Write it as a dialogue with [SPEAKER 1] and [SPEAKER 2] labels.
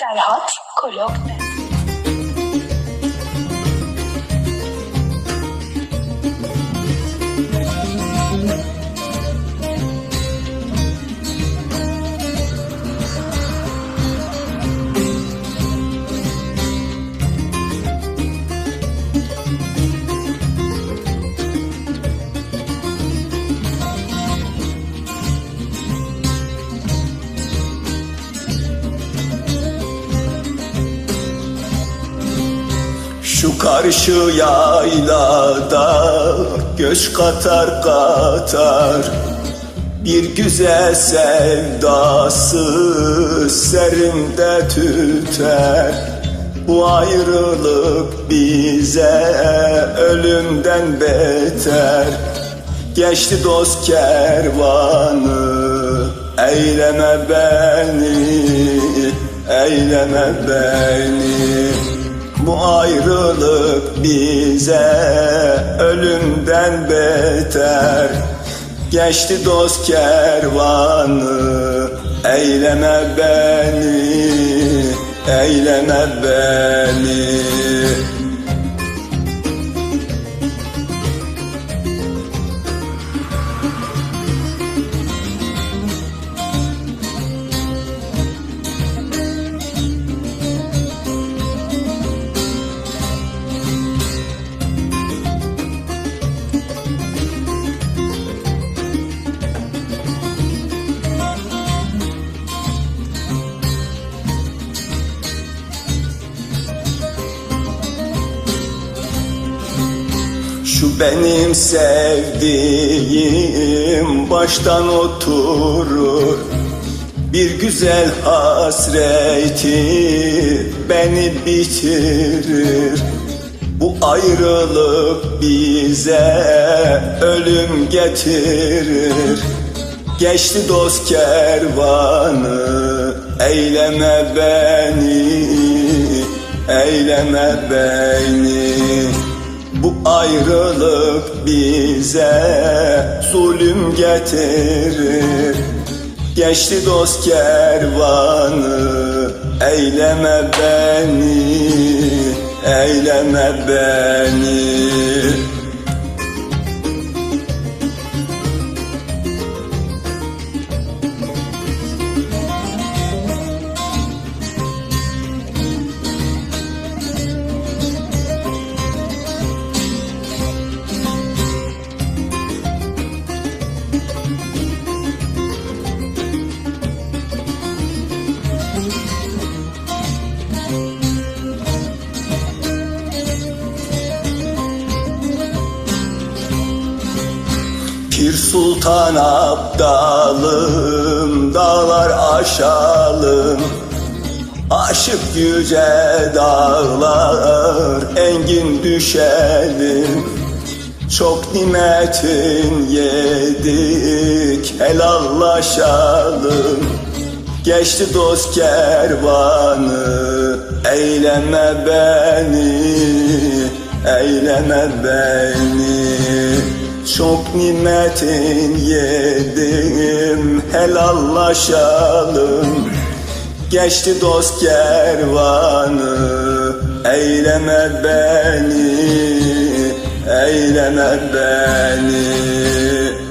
[SPEAKER 1] Sarhat Kolokner.
[SPEAKER 2] Şu karşı yaylada göç katar katar. Bir güzel sevdası serimde tüter. Bu ayrılık bize ölümden beter. Geçti dost kervanı Eyleme beni, eyleme beni bu ayrılık bize ölümden beter. Geçti dost kervanı Eyleme beni, eyleme beni Şu benim sevdiğim baştan oturur. Bir güzel hasreti beni bitirir. Bu ayrılık bize ölüm getirir. Geçti dost kervanı eyleme beni eyleme beni bu ayrılık bize zulüm getirir. Geçti dost kervanı Eyleme beni Eyleme beni Pir Sultan Abdalım Dağlar aşalım. Aşık yüce dağlar Engin düşelim Çok nimetin yedik Helallaşalım. Geçti dost kervanı Eyleme beni Eyleme beni. Çok nimetin yedim helallaşalım. Geçti dost kervanı eyleme beni eyleme beni.